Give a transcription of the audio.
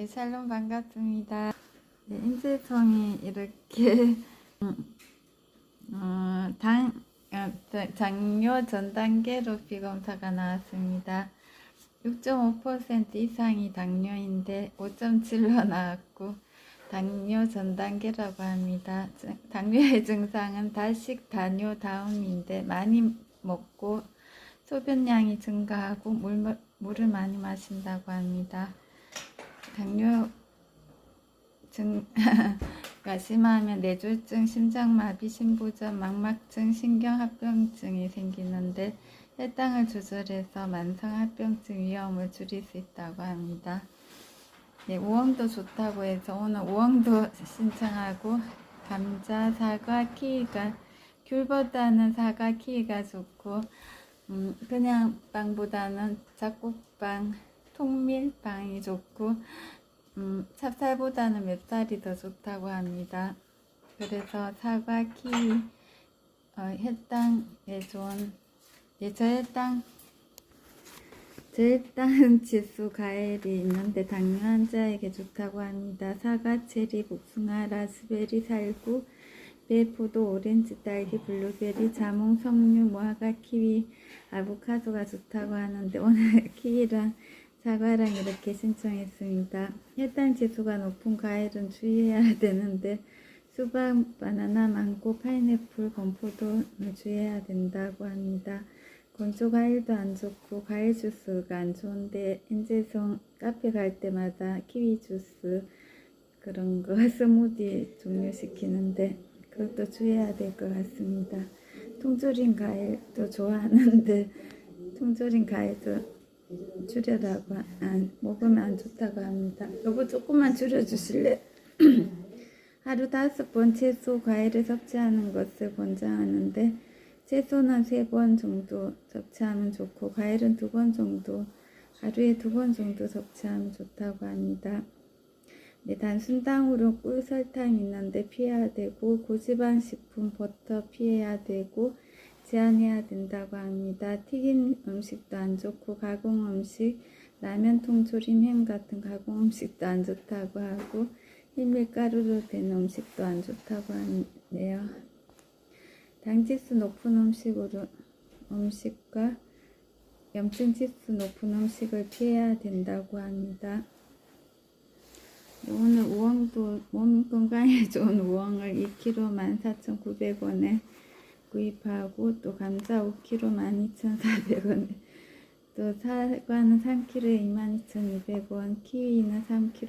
네, 샬롬 반갑습니다. 네, 인쇄성이 이렇게 음, 어, 당, 어, 자- 장료 전 단계로 비검사가 나왔습니다. 6.5% 이상이 당뇨인데 5.7로 나왔고 당뇨 전 단계라고 합니다. 자- 당뇨의 증상은 다식 다뇨 다음인데 많이 먹고 소변량이 증가하고 물, 물을 많이 마신다고 합니다. 당뇨 증가 심하면 뇌졸중, 심장마비, 심부전, 망막증, 신경합병증이 생기는데 혈당을 조절해서 만성합병증 위험을 줄일 수 있다고 합니다. 네, 우엉도 좋다고 해서 오늘 우엉도 신청하고 감자, 사과, 키위가 귤보다는 사과, 키위가 좋고 음, 그냥 빵보다는 잡곡빵, 통밀빵이 좋고 음, 찹쌀보다는 맵쌀이 더 좋다고 합니다. 그래서 사과, 키위, 어, 혈당에 좋은 예, 저혈당 저혈당 지수 과일이 있는데 당뇨 환자에게 좋다고 합니다. 사과, 체리, 복숭아, 라스베리, 살구, 배, 포도, 오렌지, 딸기, 블루베리, 자몽, 석류, 무화과, 키위, 아보카도가 좋다고 하는데 오늘 키위랑 사과랑 이렇게 신청했습니다. 혈당 지수가 높은 과일은 주의해야 되는데 수박, 바나나, 망고, 파인애플, 건포도는 주의해야 된다고 합니다. 건조 과일도 안 좋고 과일 주스가 안 좋은데 인제성 카페 갈 때마다 키위 주스 그런 거 스무디 종류 시키는데 그것도 주의해야 될 것 같습니다. 통조림 과일도 좋아하는데 통조림 과일도 줄여라고 안 먹으면 안 좋다고 합니다. 여보 조금만 줄여주실래? 하루 다섯 번 채소 과일을 섭취하는 것을 권장하는데 채소는 세 번 정도 섭취하면 좋고 과일은 두 번 정도 하루에 두 번 정도 섭취하면 좋다고 합니다. 네, 단순 당으로 꿀 설탕 있는데 피해야 되고 고지방 식품 버터 피해야 되고 제한해야 된다고 합니다. 튀긴 음식도 안 좋고 가공 음식 라면 통조림 햄 같은 가공 음식도 안 좋다고 하고 흰밀가루로 된 음식도 안 좋다고 하네요. 당지수 높은 음식으로 음식과 염증 지수 높은 음식을 피해야 된다고 합니다. 오늘 우엉도 몸 건강에 좋은 우엉을 2kg 14,900원에 구입하고 또 감자 5kg 12,400원에 또 사과는 3kg에 22,200원, 키위는 3kg